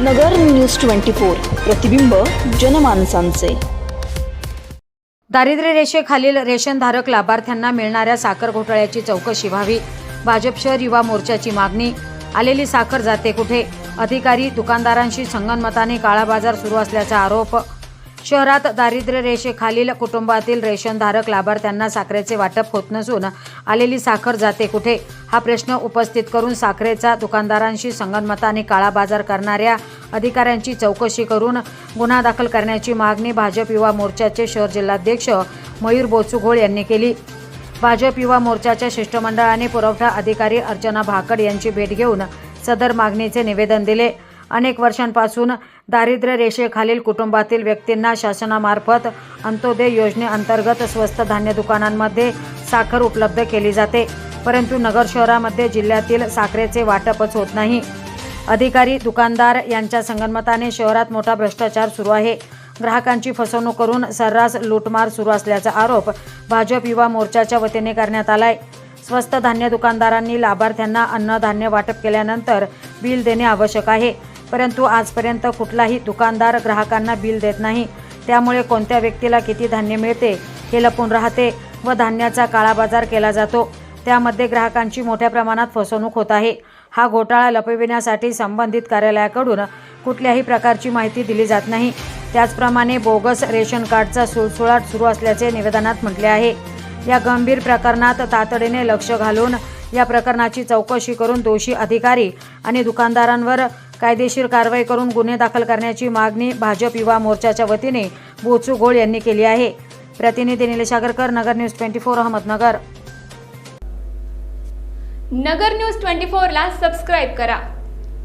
नगर news twenty four प्रतिबिंब जनमानसांचे. दारिद्र्य रेषेखालील रेशनधारक लाभार्थ्यांना मिळणाऱ्या साखर घोटाळ्याची चौकशी व्हावी. भाजप शहर युवा मोर्चाची मागणी. आलेली साखर जाते कुठे? अधिकारी दुकानदारांशी संगनमताने काळाबाजार सुरू असल्याचा आरोप. शहरात दारिद्र्य रेषेखालील कुटुंबातील रेशनधारक लाभार्थ्यांना साखरेचे वाटप होत नसून आलेली साखर जाते कुठे? हा प्रश्न उपस्थित करून साखरेचा दुकानदारांशी संगनमताने काळाबाजार करणाऱ्या अधिकाऱ्यांची चौकशी करून गुन्हा दाखल करण्याची मागणी भाजप युवा मोर्चाचे शहर जिल्हाध्यक्ष मयूर बोचुघोळ यांनी केली. भाजप युवा मोर्चाच्या शिष्टमंडळाने पुरवठा अधिकारी अर्चना भाकड यांची भेट घेऊन सदर मागणीचे निवेदन दिले. अनेक वर्षांपासून दारिद्र्य रेषेखालील कुटुंबातील व्यक्तींना शासनामार्फत अंत्योदय योजनेअंतर्गत स्वस्त धान्य दुकानांमध्ये साखर उपलब्ध केली जाते. परंतु नगर शहरामध्ये जिल्ह्यातील साखरेचे वाटपच होत नाही. अधिकारी दुकानदार यांच्या संगनमताने शहरात मोठा भ्रष्टाचार सुरू आहे. ग्राहकांची फसवणूक करून सर्रास लूटमार सुरू असल्याचा आरोप भाजप युवा मोर्चाच्या वतीने करण्यात आलाय. स्वस्त धान्य दुकानदारांनी लाभार्थ्यांना अन्नधान्य वाटप केल्यानंतर बिल देणे आवश्यक आहे. परंतु आजपर्यंत कुठलाही दुकानदार ग्राहकांना बिल देत नाही. त्यामुळे कोणत्या व्यक्तीला किती धान्य मिळते हे लपून राहते व धान्याचा काळाबाजार केला जातो. त्यामध्ये ग्राहकांची मोठ्या प्रमाणात फसवणूक होत आहे. हा घोटाळा लपविण्यासाठी संबंधित कार्यालयाकडून कुठल्याही प्रकारची माहिती दिली जात नाही. त्याचप्रमाणे बोगस रेशन कार्डचा सुळसुळाट सुरू असल्याचे निवेदनात म्हटले आहे. या गंभीर प्रकरणात तातडीने लक्ष घालून या प्रकरणाची चौकशी करून दोषी अधिकारी आणि दुकानदारांवर कायदेशीर कारवाई करून गुन्हे दाखल करण्याची मागणी भाजप युवा मोर्चाच्या वतीने बोचू घोळ यांनी केली आहे. प्रतिनिधी Nilesh Agarkar Nagar news twenty four Ahmednagar. Nagar news twenty फोरला सबस्क्राईब करा.